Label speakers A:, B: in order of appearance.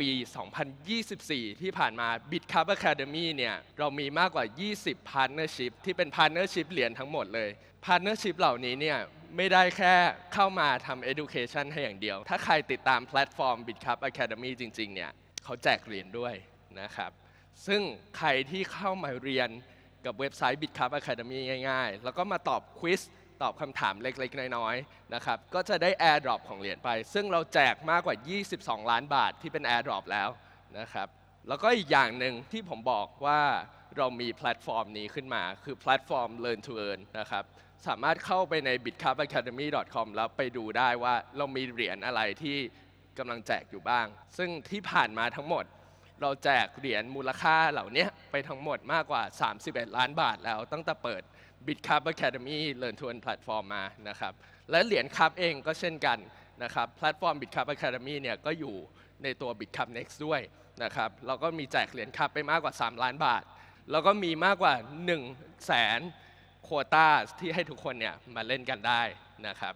A: ปี 2024 ที่ผ่านมา BitCup Academy เนี่ย เรามีมากกว่า 20 Partnership ที่เป็น Partnership เหรียญทั้งหมดเลย Partnership เหล่านี้เนี่ยไม่ได้แค่เข้ามาทำ Education ให้อย่างเดียว ถ้าใครติดตามแพลตฟอร์ม BitCup Academy จริง ๆ เนี่ยเขาแจกเหรียญด้วยนะครับ ซึ่งใครที่เข้ามาเรียนกับเว็บไซต์ BitCup Academy ง่าย ๆ แล้วก็มาตอบควิส ตอบคำถามเล็กๆ น้อยๆนะครับก็จะได้ AirDrop ของเหรียญไป ซึ่งเราแจกมากกว่า 22 ล้านบาทที่เป็น AirDrop แล้วนะครับแล้วก็อีกอย่างหนึ่งที่ผมบอกว่าเรามีแพลตฟอร์มนี้ขึ้นมา คือแพลตฟอร์ม Learn to Earn นะครับสามารถเข้าไปใน bitcupacademy.com แล้วไปดูได้ว่าเรามีเหรียญอะไรที่กำลังแจกอยู่บ้าง ซึ่งที่ผ่านมาทั้งหมด เราแจกเหรียญมูลค่าเหล่านี้ไปทั้งหมดมากกว่า 31 ล้านบาทแล้วตั้งแต่เปิด BitCup Academy Learn to Earn แพลตฟอร์มมานะครับและเหรียญคัพเองก็เช่นกันนะครับแพลตฟอร์ม BitCup Academy เนี่ยก็อยู่ในตัว BitCup Next ด้วยนะครับเราก็มีแจกเหรียญคัพไปมากกว่า 3 ล้านบาท แล้วก็มีมากกว่า 1 0 0 0 0แสนโควต้าที่ให้ทุกคนเนี่ยมาเล่นกันได้นะครับ